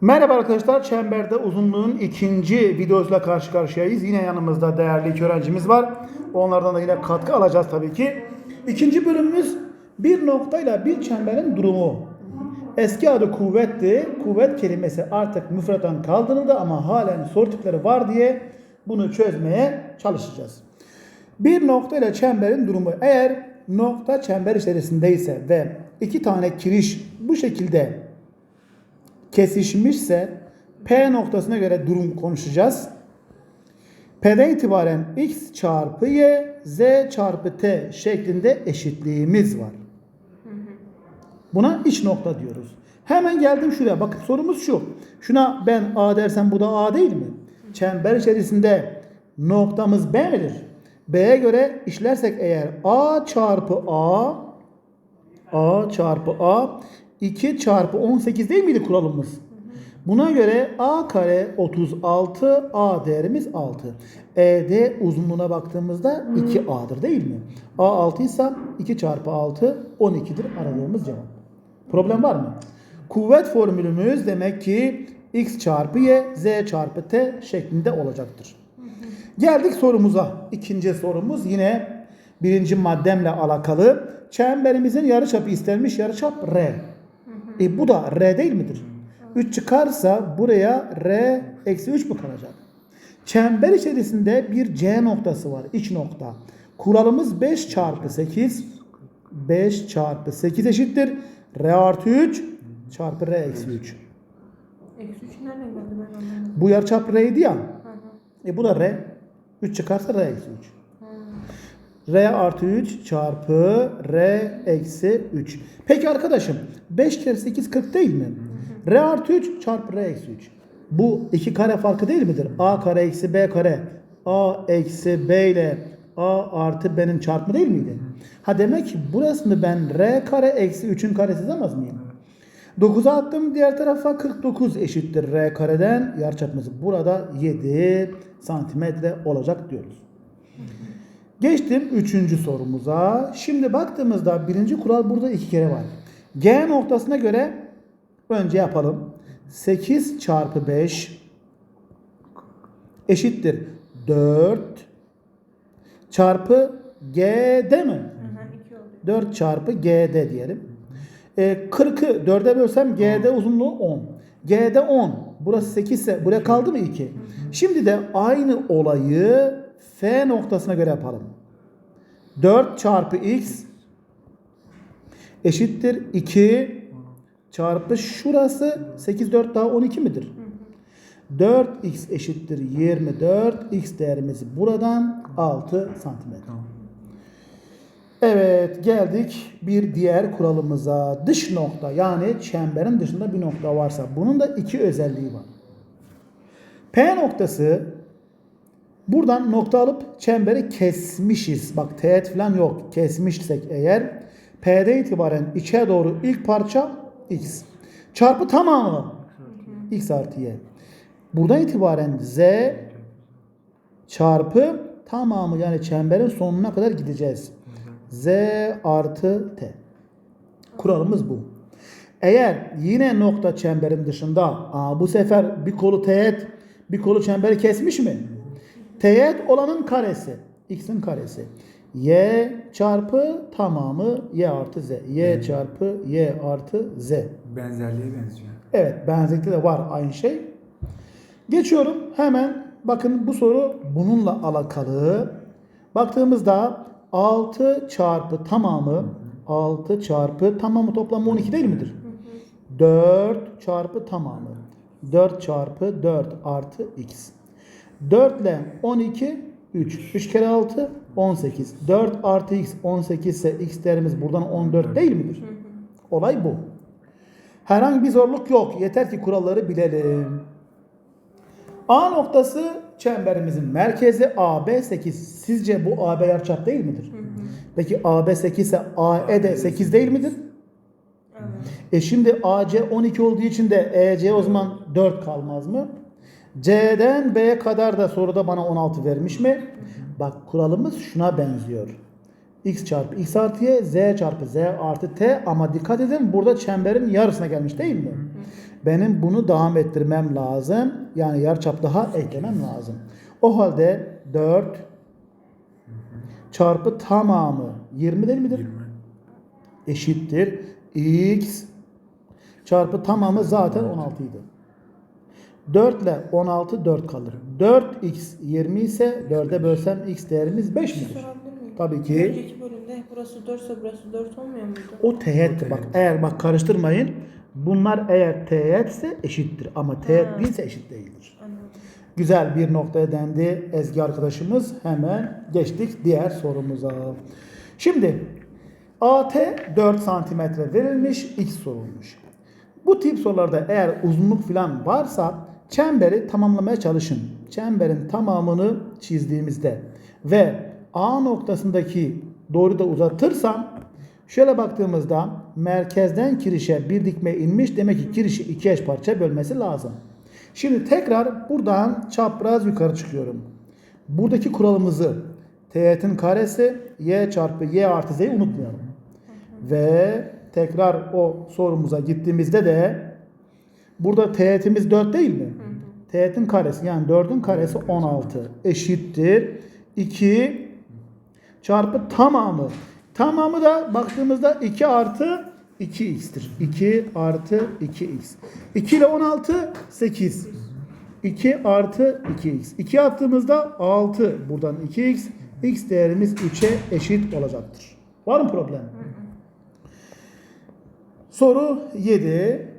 Merhaba arkadaşlar, Çemberde Uzunluğun ikinci videosuyla karşı karşıyayız. Yine yanımızda değerli iki öğrencimiz var. Onlardan da yine katkı alacağız tabii ki. İkinci bölümümüz bir noktayla bir çemberin durumu. Eski adı kuvvetti. Kuvvet kelimesi artık müfredattan kaldırıldı ama halen soru tipleri var diye bunu çözmeye çalışacağız. Bir nokta ile çemberin durumu eğer nokta çember içerisindeyse ve iki tane kiriş bu şekilde kesişmişse P noktasına göre durum konuşacağız. P'den itibaren x çarpı y, z çarpı t şeklinde eşitliğimiz var. Buna iç nokta diyoruz. Hemen geldim şuraya. Bakın sorumuz şu. Şuna ben A dersem bu da A değil mi? Çember içerisinde noktamız B midir? B'ye göre işlersek eğer A çarpı A A çarpı A 2 çarpı 18 değil miydi kuralımız? Buna göre A kare 36 A değerimiz 6. ED uzunluğuna baktığımızda 2A'dır değil mi? A 6 ise 2 çarpı 6 12'dir aradığımız cevap. Problem var mı? Kuvvet formülümüz demek ki x çarpı y z çarpı t şeklinde olacaktır. Geldik sorumuza. İkinci sorumuz yine birinci maddemle alakalı. Çemberimizin yarıçapı istenmiş yarıçap R. E bu da R değil midir? 3 çıkarsa buraya R eksi 3 mü kalacak? Çember içerisinde bir C noktası var. iç nokta. Kuralımız 5 çarpı 8. 5 çarpı 8 eşittir. R artı 3 çarpı R eksi 3. Eksi 3 nereden geldi ben anlamadım. Bu yarıçap R'ydi ya. Hı hı. E bu da R. 3 çıkarsa R eksi 3. Hı. R artı 3 çarpı R eksi 3. Peki arkadaşım 5 kere 8 40 değil mi? R artı 3 çarpı R eksi 3. Bu iki kare farkı değil midir? A kare eksi B kare. A eksi B ile A artı B'nin çarpımı değil miydi? Ha demek ki burasını ben R kare eksi 3'ün karesi yazamaz mıyım? 9'a attım diğer tarafa 49 eşittir R kareden yarıçapımız burada 7 santimetre olacak diyoruz. Geçtim üçüncü sorumuza. Şimdi baktığımızda birinci kural burada iki kere var. G noktasına göre önce yapalım. 8 çarpı 5 eşittir 4 çarpı G'de mi? Hı hı, 2 oldu. 4 çarpı GD diyelim. E, 40'ı 4'e bölsem GD uzunluğu 10. GD 10. Burası 8 ise buraya kaldı mı 2? Şimdi de aynı olayı F noktasına göre yapalım. 4 çarpı X eşittir 2 çarpı şurası 8 4 daha 12 midir? 4x eşittir 24. X değerimiz buradan 6 santimetre. Evet geldik bir diğer kuralımıza. Dış nokta yani çemberin dışında bir nokta varsa bunun da iki özelliği var. P noktası buradan nokta alıp çemberi kesmişiz. Bak teğet falan yok. Kesmişsek eğer P'de itibaren içe doğru ilk parça X. Çarpı tamamı X artı Y. Buradan itibaren Z çarpı tamamı yani çemberin sonuna kadar gideceğiz. Z artı T. Kuralımız bu. Eğer yine nokta çemberin dışında aa, bu sefer bir kolu teğet bir kolu çemberi kesmiş mi? Teğet olanın karesi. X'in karesi. Y çarpı tamamı Y artı Z. Y çarpı Y artı Z. Benzerliğe benziyor. Evet benzerlikte de var aynı şey. Geçiyorum hemen bakın bu soru bununla alakalı. Baktığımızda 6 çarpı tamamı 6 çarpı tamamı toplamı 12 değil midir? 4 çarpı tamamı 4 çarpı 4 artı x. 4 ile 12 3. 3 kere 6 18. 4 artı x 18 ise x değerimiz buradan 14 değil midir? Olay bu. Herhangi bir zorluk yok. Yeter ki kuralları bilelim. A noktası çemberimizin merkezi AB 8. Sizce bu AB yarıçap değil midir? Peki AB 8 ise AE de 8 değil midir? Evet. E şimdi AC 12 olduğu için de EC o zaman 4 kalmaz mı? C'den B'ye kadar da soruda bana 16 vermiş mi? Bak kuralımız şuna benziyor. X çarpı X artı Y, Z çarpı Z artı T ama dikkat edin burada çemberin yarısına gelmiş değil mi? Benim bunu devam ettirmem lazım. Yani yarıçap daha eklemem lazım. O halde 4 çarpı tamamı 20 değil midir? 20. Eşittir. X çarpı tamamı zaten 16 idi. 4 ile 16 4 kalır. 4x 20 ise 4'e bölsem x değerimiz 5 midir? Tabii ki. Önceki bölümde burası 4 ise burası 4 olmuyor muydu? O teğetti bak. Eğer bak karıştırmayın. Bunlar eğer teğetse eşittir ama teğet Ha. değilse eşit değildir. Anladım. Güzel bir noktaya dendi Ezgi arkadaşımız. Hemen geçtik diğer sorumuza. Şimdi AT 4 santimetre verilmiş, x sorulmuş. Bu tip sorularda eğer uzunluk falan varsa çemberi tamamlamaya çalışın. Çemberin tamamını çizdiğimizde ve A noktasındaki doğru uzatırsam şöyle baktığımızda merkezden kirişe bir dikme inmiş. Demek ki kirişi iki eş parça bölmesi lazım. Şimdi tekrar buradan çapraz yukarı çıkıyorum. Buradaki kuralımızı teğetin karesi y çarpı y artı z'yi unutmayalım. Ve tekrar o sorumuza gittiğimizde de burada teğetimiz 4 değil mi? Teğetin karesi yani 4'ün karesi 16 eşittir. 2 çarpı tamamı. Tamamı da baktığımızda 2 artı 2x'tir. 2 artı 2x. 2 ile 16 8. 2 artı 2x. 2 attığımızda 6. Buradan 2x. x değerimiz 3'e eşit olacaktır. Var mı problem? Soru 7.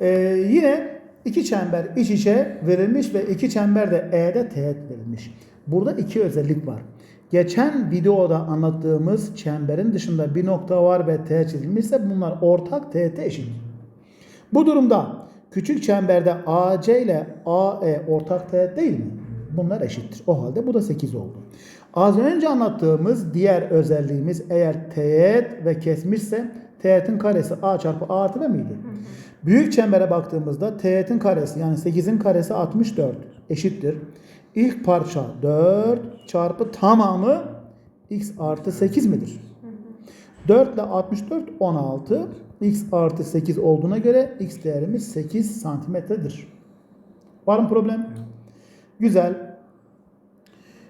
Ee, yine iki çember iç içe verilmiş ve iki çember de E'de teğet verilmiş. Burada iki özellik var. Geçen videoda anlattığımız çemberin dışında bir nokta var ve teğet çizilmişse bunlar ortak teğete eşit. Bu durumda küçük çemberde AC ile AE ortak teğet değil mi? Bunlar eşittir. O halde bu da 8 oldu. Az önce anlattığımız diğer özelliğimiz eğer teğet ve kesmişse teğetin karesi A çarpı A artı B miydi? Büyük çembere baktığımızda teğetin karesi yani 8'in karesi 64 eşittir. İlk parça 4 çarpı tamamı x artı 8 midir? 4 ile 64 16. X artı 8 olduğuna göre x değerimiz 8 santimetredir. Var mı problem? Güzel.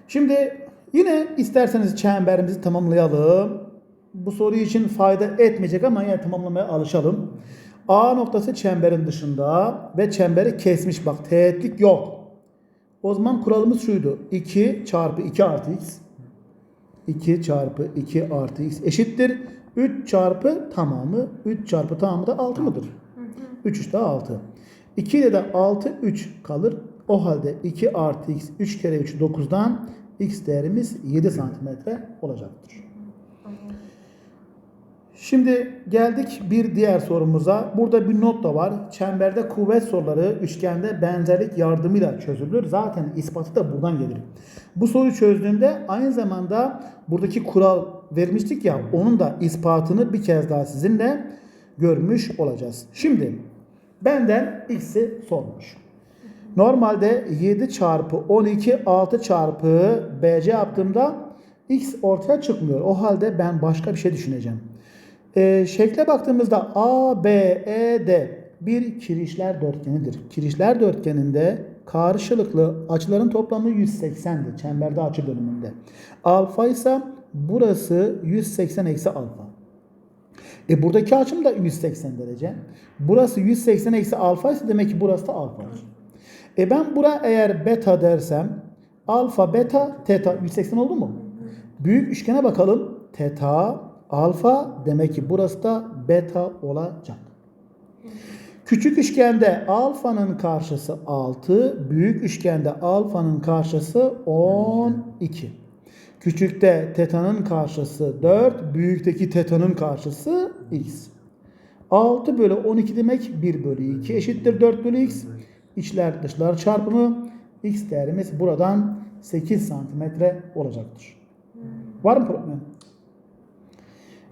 Şimdi yine isterseniz çemberimizi tamamlayalım. Bu soru için fayda etmeyecek ama yine tamamlamaya alışalım. A noktası çemberin dışında ve çemberi kesmiş. Bak teğetlik yok. O zaman kuralımız şuydu. 2 çarpı 2 artı x 2 çarpı 2 artı x eşittir. 3 çarpı tamamı 3 çarpı tamamı da 6 mıdır? 3 3 daha 6. 2 ile de 6 3 kalır. O halde 2 artı x 3 kere 3 9'dan x değerimiz 7 santimetre olacaktır. Şimdi geldik bir diğer sorumuza. Burada bir not da var. Çemberde kuvvet soruları üçgende benzerlik yardımıyla çözülür. Zaten ispatı da buradan gelir. Bu soruyu çözdüğümde aynı zamanda buradaki kural vermiştik ya onun da ispatını bir kez daha sizinle görmüş olacağız. Şimdi benden x'i sormuş. Normalde 7 çarpı 12 6 çarpı bc yaptığımda x ortaya çıkmıyor. O halde ben başka bir şey düşüneceğim. Ee, şekle baktığımızda A, B, E, D bir kirişler dörtgenidir. Kirişler dörtgeninde karşılıklı açıların toplamı 180'dir. Çemberde açı bölümünde. Alfa ise burası 180 eksi alfa. E buradaki açım da 180 derece. Burası 180 eksi alfa ise demek ki burası da alfadır. E ben bura eğer beta dersem alfa, beta, teta 180 oldu mu? Büyük üçgene bakalım. Teta, alfa demek ki burası da beta olacak. Küçük üçgende alfanın karşısı 6, büyük üçgende alfanın karşısı 12. Küçükte teta'nın karşısı 4, büyükteki teta'nın karşısı x. 6 bölü 12 demek 1 bölü 2 eşittir 4 bölü x. İçler dışlar çarpımı x değerimiz buradan 8 santimetre olacaktır. Var mı problem?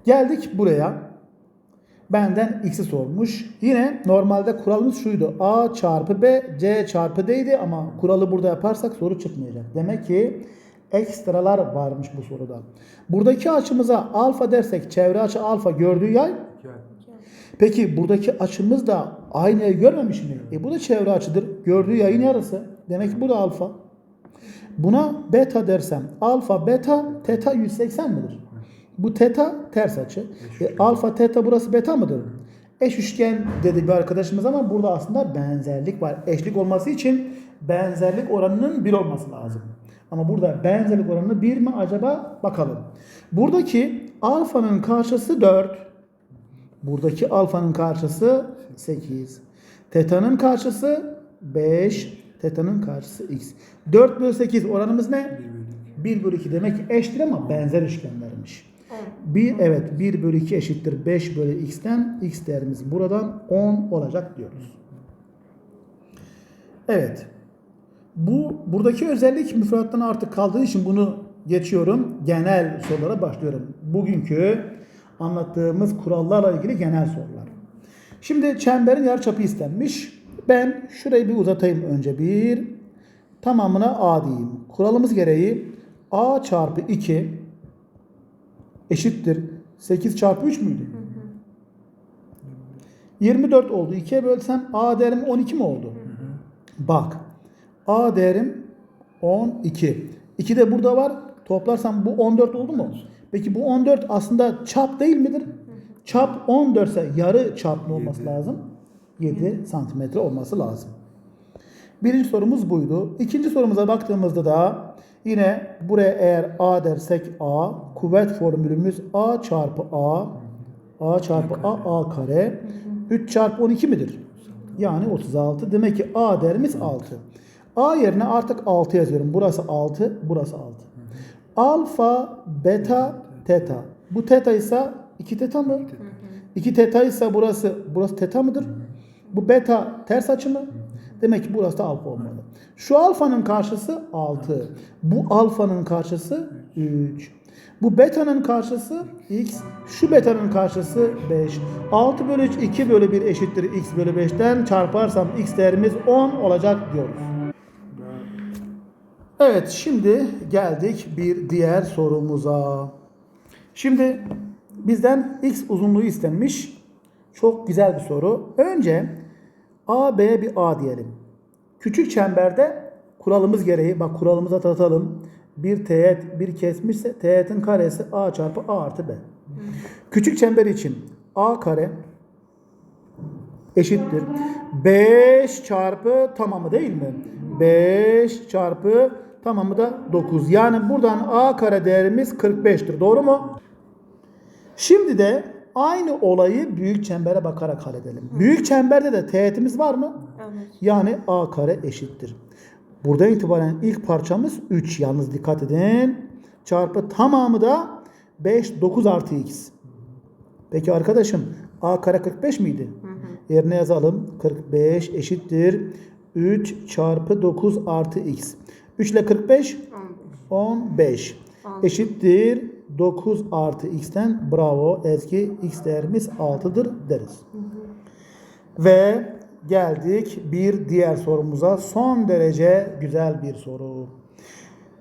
Geldik buraya. Benden x'i sormuş. Yine normalde kuralımız şuydu. A çarpı B, C çarpı D'ydi ama kuralı burada yaparsak soru çıkmayacak. Demek ki ekstralar varmış bu soruda. Buradaki açımıza alfa dersek çevre açı alfa gördüğü yay 2 ay. Peki buradaki açımız da aynayı görmemiş mi? E bu da çevre açıdır. Gördüğü yayın yarısı. Demek ki bu da alfa. Buna beta dersem alfa beta teta 180 midir? Bu teta ters açı. E, alfa teta burası beta mıdır? Eş üçgen dedi bir arkadaşımız ama burada aslında benzerlik var. Eşlik olması için benzerlik oranının 1 olması lazım. Ama burada benzerlik oranı 1 mi acaba bakalım. Buradaki alfanın karşısı 4. Buradaki alfanın karşısı 8. Teta'nın karşısı 5. Teta'nın karşısı x. 4 bölü 8 oranımız ne? 1 bölü 2 demek ki eşittir ama benzer üçgenlermiş. 1 evet 1 bölü 2 eşittir 5 bölü x'ten x değerimiz buradan 10 olacak diyoruz. Evet. Bu buradaki özellik müfredattan artık kaldığı için bunu geçiyorum. Genel sorulara başlıyorum. Bugünkü anlattığımız kurallarla ilgili genel sorular. Şimdi çemberin yarıçapı istenmiş. Ben şurayı bir uzatayım önce bir. Tamamına a diyeyim. Kuralımız gereği a çarpı 2 eşittir 8 çarpı 3 müydü? 24 oldu. 2'ye bölsem a değerim 12 mi oldu? Bak. A değerim 12. 2 de burada var. Toplarsam bu 14 oldu mu? Peki bu 14 aslında çap değil midir? Çap 14 ise yarı çap ne olması lazım? 7 santimetre olması lazım. Birinci sorumuz buydu. İkinci sorumuza baktığımızda da yine buraya eğer A dersek A, kuvvet formülümüz A çarpı A, A çarpı A, A kare. 3 çarpı 12 midir? Yani 36. Demek ki A değerimiz 6. A yerine artık 6 yazıyorum. Burası 6, burası 6. Alfa, beta, teta. Bu teta ise 2 teta mı? 2 teta ise burası burası teta mıdır? Bu beta ters açı mı? Demek ki burası da alfa olmalı. Şu alfanın karşısı 6. Bu alfanın karşısı 3. Bu beta'nın karşısı x. Şu beta'nın karşısı 5. 6 bölü 3 2 bölü 1 eşittir x bölü 5'ten çarparsam x değerimiz 10 olacak diyoruz. Evet şimdi geldik bir diğer sorumuza. Şimdi bizden x uzunluğu istenmiş. Çok güzel bir soru. Önce A, B bir A diyelim. Küçük çemberde kuralımız gereği, bak kuralımıza tatalım. Bir teğet bir kesmişse teğetin karesi A çarpı A artı B. Küçük çember için A kare eşittir. 5 çarpı tamamı değil mi? 5 çarpı tamamı da 9. Yani buradan A kare değerimiz 45'tir. Doğru mu? Şimdi de aynı olayı büyük çembere bakarak halledelim. Büyük çemberde de teğetimiz var mı? Evet. Yani A kare eşittir. Buradan itibaren ilk parçamız 3. Yalnız dikkat edin. Çarpı tamamı da 5, 9 artı x. Peki arkadaşım A kare 45 miydi? Yerine yazalım. 45 eşittir. 3 çarpı 9 artı x. 3 ile 45 15. Eşittir 9 artı x'ten bravo Ezgi x değerimiz 6'dır deriz. Ve geldik bir diğer sorumuza. Son derece güzel bir soru.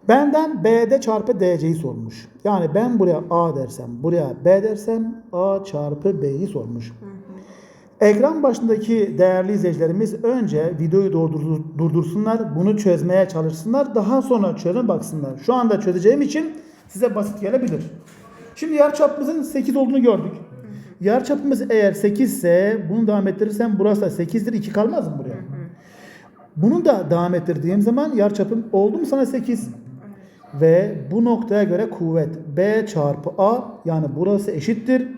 Benden BD çarpı DC'yi sormuş. Yani ben buraya A dersem, buraya B dersem A çarpı B'yi sormuş. Ekran başındaki değerli izleyicilerimiz önce videoyu durdur- durdursunlar, bunu çözmeye çalışsınlar, daha sonra çözüme baksınlar. Şu anda çözeceğim için size basit gelebilir. Şimdi yarıçapımızın 8 olduğunu gördük. Yarıçapımız eğer 8 ise bunu devam ettirirsem burası da 8'dir 2 kalmaz mı buraya? Bunu da devam ettirdiğim zaman yarıçapım oldu mu sana 8? Ve bu noktaya göre kuvvet B çarpı A yani burası eşittir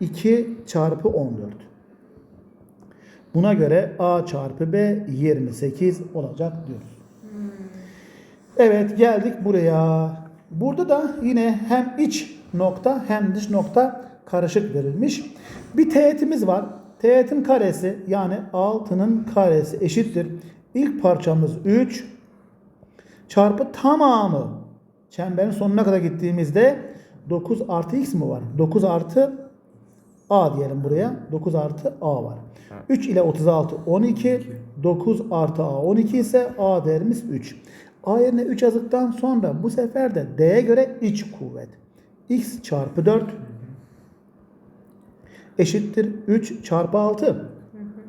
2 çarpı 14. Buna göre A çarpı B 28 olacak diyoruz. Evet geldik buraya. Burada da yine hem iç nokta hem dış nokta karışık verilmiş. Bir teğetimiz var. Teğetin karesi yani 6'nın karesi eşittir. İlk parçamız 3 çarpı tamamı. Çemberin sonuna kadar gittiğimizde 9 artı x mi var? 9 artı a diyelim buraya. 9 artı a var. 3 ile 36 12. 9 artı a 12 ise a değerimiz 3. A yerine 3 yazdıktan sonra bu sefer de D'ye göre iç kuvvet. X çarpı 4 eşittir 3 çarpı 6.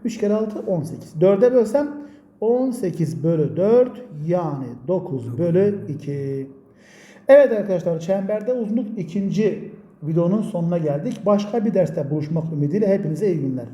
3 kere 6 18. 4'e bölsem 18 bölü 4 yani 9 bölü 2. Evet arkadaşlar çemberde uzunluk ikinci videonun sonuna geldik. Başka bir derste buluşmak ümidiyle hepinize iyi günler.